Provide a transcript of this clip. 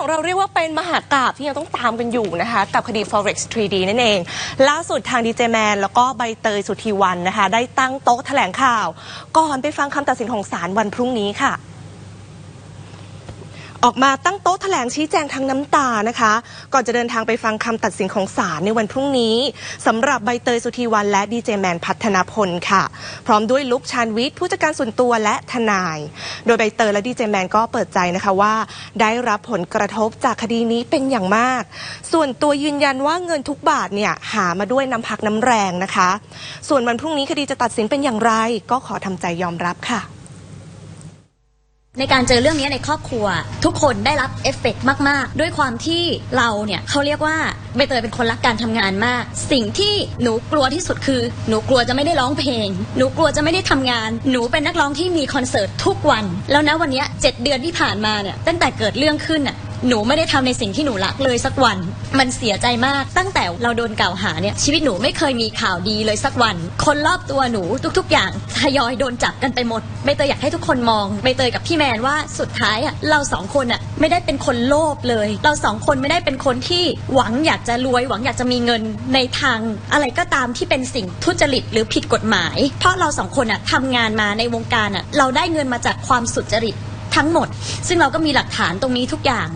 ของเราเรียกว่าเป็นมหากราบที่ยังต้องตามกันอยู่นะคะ กับคดี forex 3D นั่นเอง ล่าสุดทางดีเจแมนแล้วก็ใบเตยสุธีวันนะคะ ได้ตั้งโต๊ะแถลงข่าว ก่อนไปฟังคำตัดสินของศาลวันพรุ่งนี้ค่ะ ออกมาตั้งโต๊ะแถลงชี้แจงทางน้ำตานะคะ ก่อนจะเดินทางไปฟังคำตัดสินของศาลในวันพรุ่งนี้สำหรับใบเตยสุธีวันและดีเจแมนพัฒนาพลค่ะ พร้อมด้วยลุกชานวิทย์ผู้จัดการส่วนตัวและทนาย โดยใบเตยและดีเจแมนก็เปิดใจนะคะว่า ได้รับผลกระทบจากคดีนี้เป็นอย่างมาก ส่วนตัวยืนยันว่าเงินทุกบาทเนี่ยหามาด้วยน้ำพักน้ำแรงนะคะ ส่วนวันพรุ่งนี้คดีจะตัดสินเป็นอย่างไร ก็ขอทำใจยอมรับค่ะ ในการเจอเรื่องนี้ในครอบครัว ทุกคนได้รับเอฟเฟกต์มาก ๆ ด้วยความที่เราเนี่ยเขาเรียกว่าใบเตยเป็นคนรักการทำงานมาก สิ่งที่หนูกลัวที่สุดคือ หนูกลัวจะไม่ได้ร้องเพลง หนูกลัวจะไม่ได้ทำงาน หนูเป็นนักร้องที่มีคอนเสิร์ตทุกวัน แล้วนะวันนี้เจ็ดเดือนที่ผ่านมาเนี่ยตั้งแต่เกิดเรื่องขึ้นอะ หนูไม่ได้ทำในสิ่งที่หนูรักเลยสักวัน มันเสียใจมาก ตั้งแต่เราโดนกล่าวหาเนี่ยชีวิตหนูไม่เคยมีข่าวดีเลยสักวัน คนรอบตัวหนูทุก ๆ อย่างทยอยโดนจับกันไปหมดใบเตยอยากให้ทุกคนมองใบเตยกับพี่แมนว่าสุดท้ายอะเราสองคนอะไม่ได้เป็นคนโลภเลย เราสองคนไม่ได้เป็นคนที่หวังอยากจะรวย หวังอยากจะมีเงินในทาง อะไรก็ตามที่เป็นสิ่งทุจริตหรือผิดกฎหมาย เพราะเราสองคนอะทำงานมาในวงการอะเราได้เงินมาจากความสุจริตทั้งหมด ซึ่งเราก็มีหลักฐานตรงนี้ทุกอย่าง